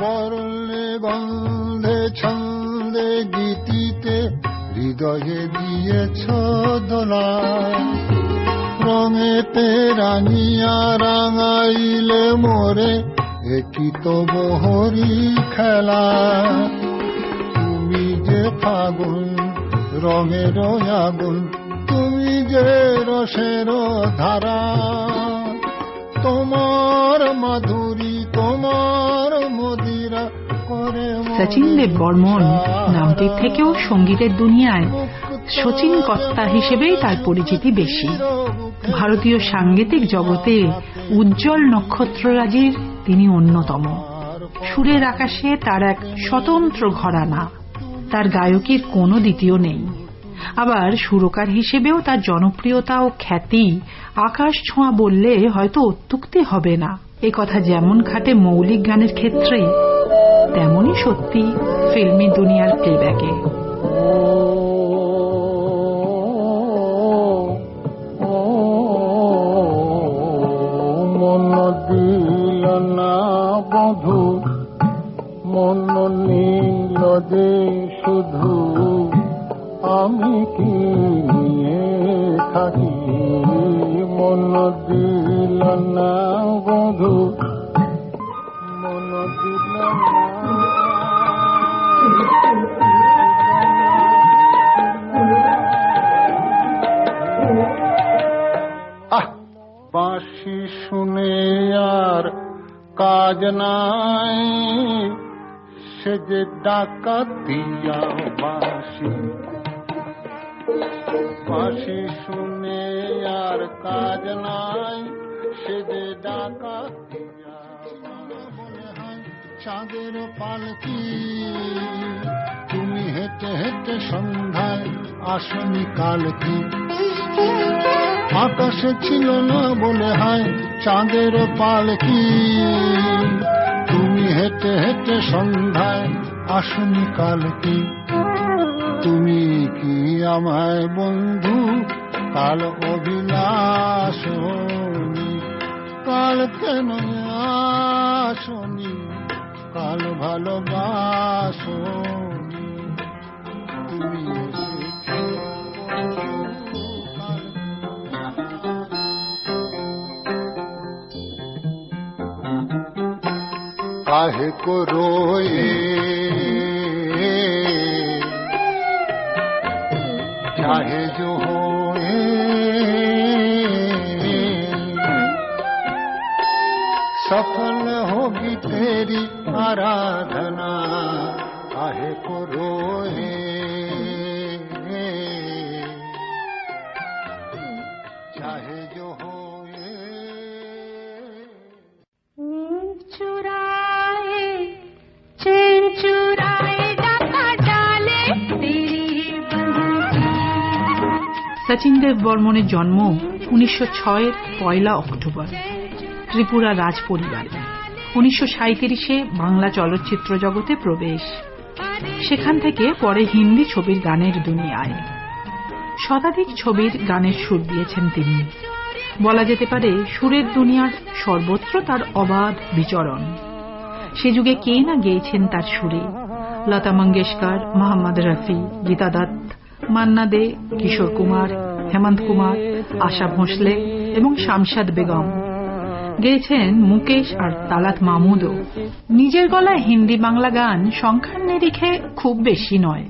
বরলে গন্ধে ছন্দে গীতিতে হৃদয়ে দিয়েছ দোলা। রঙেতে রাঙিয়া রাঙাইলে মোরে একই তো বহরি খেলা। তুমি যে ফাগুন রঙের আগুন, তুমি যে রসের ধারা। তোমার মাধুরী তোমার মদিরা সচিন দেব বর্মন নামটির থেকেও সঙ্গীতের দুনিয়ায় শচীন কর্তা হিসেবেই তার পরিচিতি বেশি। ভারতীয় সাংগীতিক জগতে উজ্জ্বল নক্ষত্ররাজির তিনি অন্যতম। সুরের আকাশে তার এক স্বতন্ত্র ঘরানা। তার গায়কের কোনো দ্বিতীয় নেই। আবার সুরকার হিসেবেও তার জনপ্রিয়তা ও খ্যাতি আকাশ ছোঁয়া বললে হয়তো অত্যুক্তি হবে না। এ কথা যেমন খাটে মৌলিক গানের ক্ষেত্রে, তেমনই সত্যি ফিল্মি দুনিয়ার প্লেব্যাকে বধু, মন নীল যে শুধু আমি কি নিয়ে থাকি? মন দিল না বধু মন দিল আহ, বাঁশি শুনে আর কাজ নাই। সে যে ডাকাত দিয়া বাঁশি বাঁশি শুনে আর কাজ নাই সে যে ডাকাত মনে হয় চাঁদের পালকি। তুমি হেঁটে হেঁটে সন্ধ্যায় আসনি কালকি। আকাশে ছিল না বলে হয় চাঁদের পালকি। তুমি হেঁটে হেঁটে সন্ধ্যায় আসনি কালকি। তুমি কি আমায় বন্ধু? কাল অভিলাষ কাল কেন আসনি? কাল ভালোবাসনি। তুমি এসেছ বন্ধু, चाहे जो हो सफल होगी तेरी आराधना काहे को रोए? সচিন দেব বর্মনের জন্ম উনিশশো ছয়ের পয়লা অক্টোবর, ত্রিপুরা রাজ পরিবারে। উনিশশো সাঁত্রিশে বাংলা চলচ্চিত্র জগতে প্রবেশ। সেখান থেকে পরে হিন্দি ছবির গানের দুনিয়ায়। শতাধিক ছবির গানের সুর দিয়েছেন তিনি। বলা যেতে পারে, সুরের দুনিয়ার সর্বত্র তার অবাধ বিচরণ। সে যুগে কে না গেয়েছেন তার সুরে? লতা মঙ্গেশকর, মোহাম্মদ রফি, গীতা দত্ত মান্না দে, কিশোর কুমার, হেমন্ত কুমার আশা ভোঁসলে এবং শামশাদ বেগম। গেয়েছেন মুকেশ আর তালাত মাহমুদও। নিজের গলায় হিন্দি বাংলা গান সংখ্যার নিরিখে খুব বেশি নয়।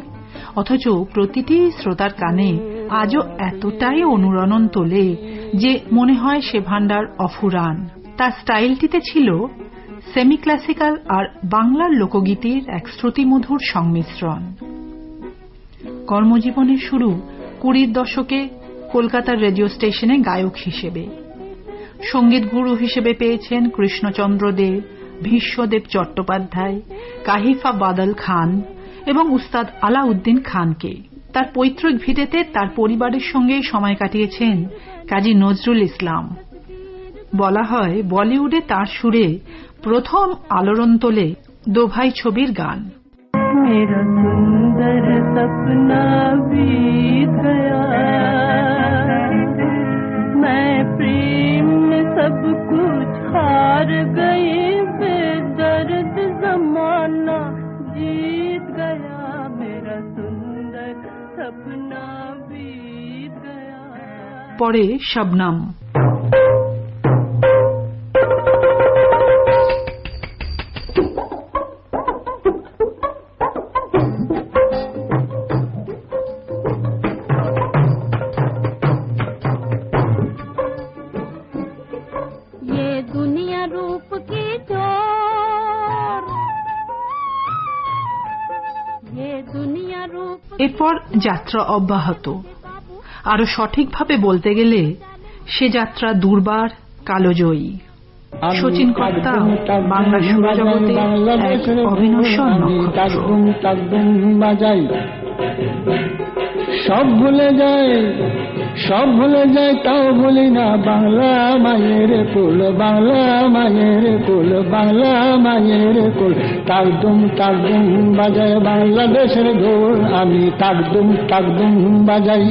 অথচ প্রতিটি শ্রোতার কানে আজও এতটাই অনুরণন তোলে যে মনে হয় সে ভান্ডার অফুরান। তার স্টাইলটিতে ছিল সেমি ক্লাসিক্যাল আর বাংলার লোকগীতির এক শ্রুতিমধুর সংমিশ্রণ। কর্মজীবনের শুরু কুড়ির দশকে কলকাতার রেডিও স্টেশনে গায়ক হিসেবে। সংগীত গুরু হিসেবে পেয়েছেন কৃষ্ণচন্দ্র দে, ভীষ্মদেব চট্টোপাধ্যায়, কাহিফা বাদল খান এবং উস্তাদ আলাউদ্দিন খানকে। তার পৈতৃক ভিটেতে তার পরিবারের সঙ্গে সময় কাটিয়েছেন কাজী নজরুল ইসলাম। বলা হয়, বলিউডে তার সুরে প্রথম আলোড়ন তোলে দোভাই ছবির গান। मेरा सुंदर सपना बीत गया। मैं प्रेम में सब कुछ हार गई बेदर्द जमाना जीत गया। मेरा सुंदर सपना बीत गया। পরে শবনাম এরপর যাত্রা অব্যাহত। আরও সঠিকভাবে বলতে গেলে সে যাত্রা দুর্বার কালোজয়ী। শচীন কর্তা বাংলা সুরজগতে এক অবিনশ্বর নক্ষত্র। সব ভুলে যায়, সব ভুলে যায়, তাও ভুলি না। বাংলা মায়ের কুল বাংলা মায়ের কুল বাংলা মায়ের কুল তাকদুম তাকদুম বাজায় বাংলাদেশের ঢোল। আমি তাকদুম তাকদুম বাজাই।